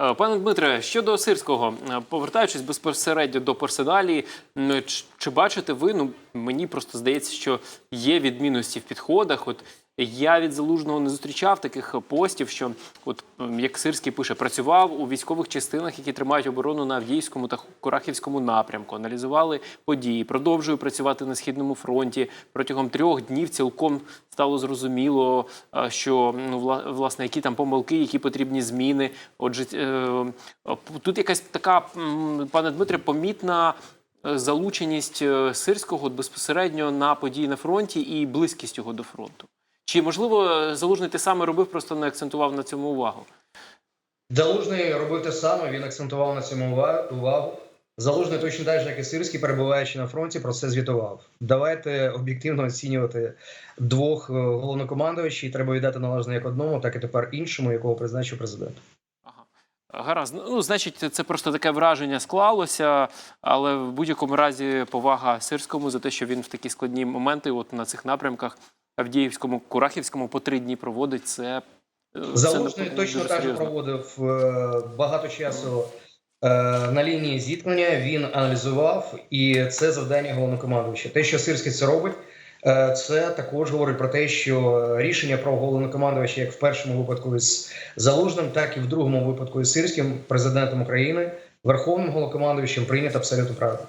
Е, Пане Дмитре, щодо сирського, е, повертаючись безпосередньо до персоналії, чи, чи бачите ви? Ну мені просто здається, що є відмінності в підходах. От я від залужного не зустрічав таких постів, що от як Сирський пише, працював у військових частинах, які тримають оборону на Авдіївському та Курахівському напрямку, аналізували події, продовжую працювати на східному фронті. Протягом трьох днів цілком стало зрозуміло, е, що ну власне які там помилки, які потрібні зміни. Отже, е, тут якась така, пане Дмитре, помітна. е, Залученість сирського безпосередньо на події на фронті і близькість його до фронту. Чи можливо залужний те саме робив, просто не акцентував на цьому увагу? Залужний робив те саме, він акцентував на цьому увагу. Залужний точно так же, як і Сирський, перебуваючи на фронті, про це звітував. Давайте об'єктивно оцінювати двох е, головнокомандувачів. Треба віддати належне як одному, так і тепер іншому, якого призначив президент. Гаразд. Ну, значить, це просто таке враження склалося, але в будь-якому разі повага сирському за те, що він в такі складні моменти, от на цих напрямках, Авдіївському, Курахівському по три дні проводить. Це е, це точно так же проводив е, багато часу на лінії зіткнення. Він аналізував, і це завдання головнокомандуюча. Те, що Сирський це робить, е, це також говорить про те, що рішення про головнокомандувача, як в першому випадку із Залужним, так і в другому випадку із Сирським президентом України, верховним головнокомандувачем прийнято абсолютно правильно.